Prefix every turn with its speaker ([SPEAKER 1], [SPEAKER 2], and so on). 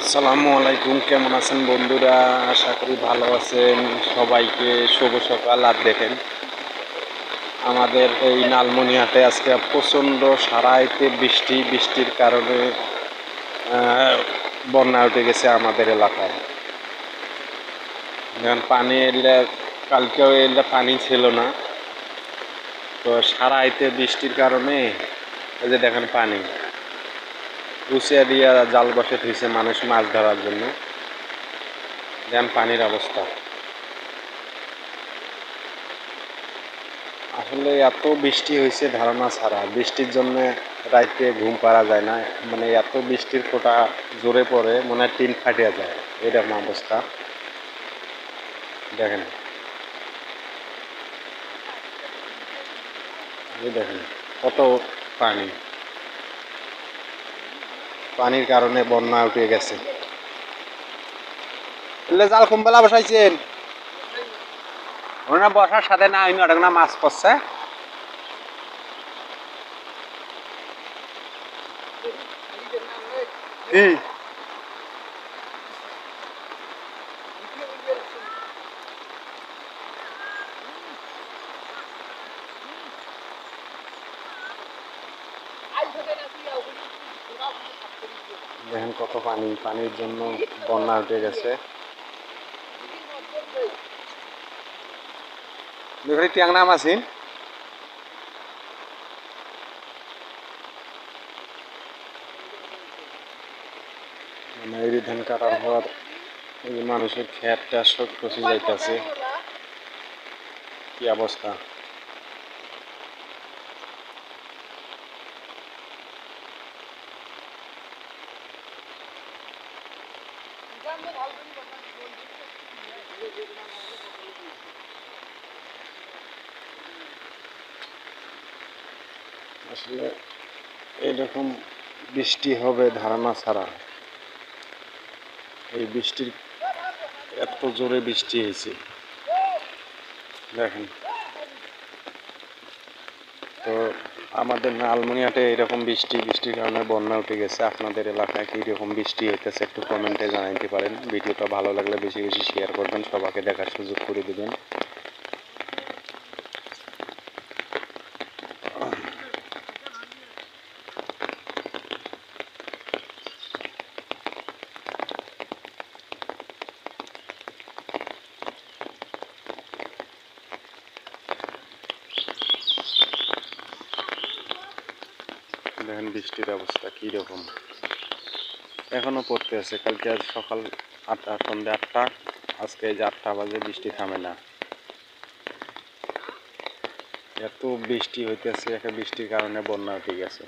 [SPEAKER 1] আসসালামু আলাইকুম, কেমন আছেন বন্ধুরা? আশা করি ভালো আছেন। সবাইকে শুভ সকাল। আর দেখেন, আমাদের এই নালমনিহাটে আজকে প্রচণ্ড সারাইতে বৃষ্টি। বৃষ্টির কারণে বন্যা উঠে গেছে আমাদের এলাকায়। যেমন পানি এলে, কালকেও এলে পানি ছিল না। তো সারাইতে বৃষ্টির কারণে, এই যে দেখেন পানি। গুছিয়ে দিয়া জাল বসে থুইছে মানুষ মাছ ধরার জন্য। দেন পানির অবস্থা। আসলে এত বৃষ্টি হয়েছে ধারণা ছাড়া। বৃষ্টির জন্য রাইতে ঘুম পারা যায় না। মানে এত বৃষ্টির ফোঁটা জোরে পড়ে, মনে টিন ফাটিয়া যায়। এরকম অবস্থা। দেখেন। দেখেন, কত পানি। পানির কারণে বন্যা উঠে গেছে। এলে জাল কুম্বেলা বসাইছেন। ওনা বসার সাথে না আইন অনেক না মাছ পড়ছে। কি দেখেন কত পানি, পানির জন্য বন্যা উঠে গেছে। দেখি টিয়াং নাম আছেন ধান কাটার পর এই মানুষের খেয়ারটা সব খসে যাইতেছে। কি অবস্থা? আসলে এরকম বৃষ্টি হবে ধারণা ছাড়া। এই বৃষ্টির এত জোরে বৃষ্টি হয়েছে। দেখেন। তো আমাদের নালমুনিয়াতে এরকম বৃষ্টি, বৃষ্টির কারণে বন্যা উঠে গেছে। আপনাদের এলাকায় কি রকম বৃষ্টি হইতেছে একটু কমেন্টে জানাইতে পারেন। ভিডিওটা ভালো লাগলে বেশি বেশি শেয়ার করবেন, সবাইকে দেখার সুযোগ করে দেবেন। দেখেন বৃষ্টির অবস্থা কীরকম। এখনও পড়তে আছে, কালকে আজ সকাল আটটা, সন্ধ্যে আটটা, আজকে যে আটটা বাজে, বৃষ্টি থামে না। এত বৃষ্টি হইতেছে একটা বৃষ্টির কারণে বন্যা উঠে গেছে।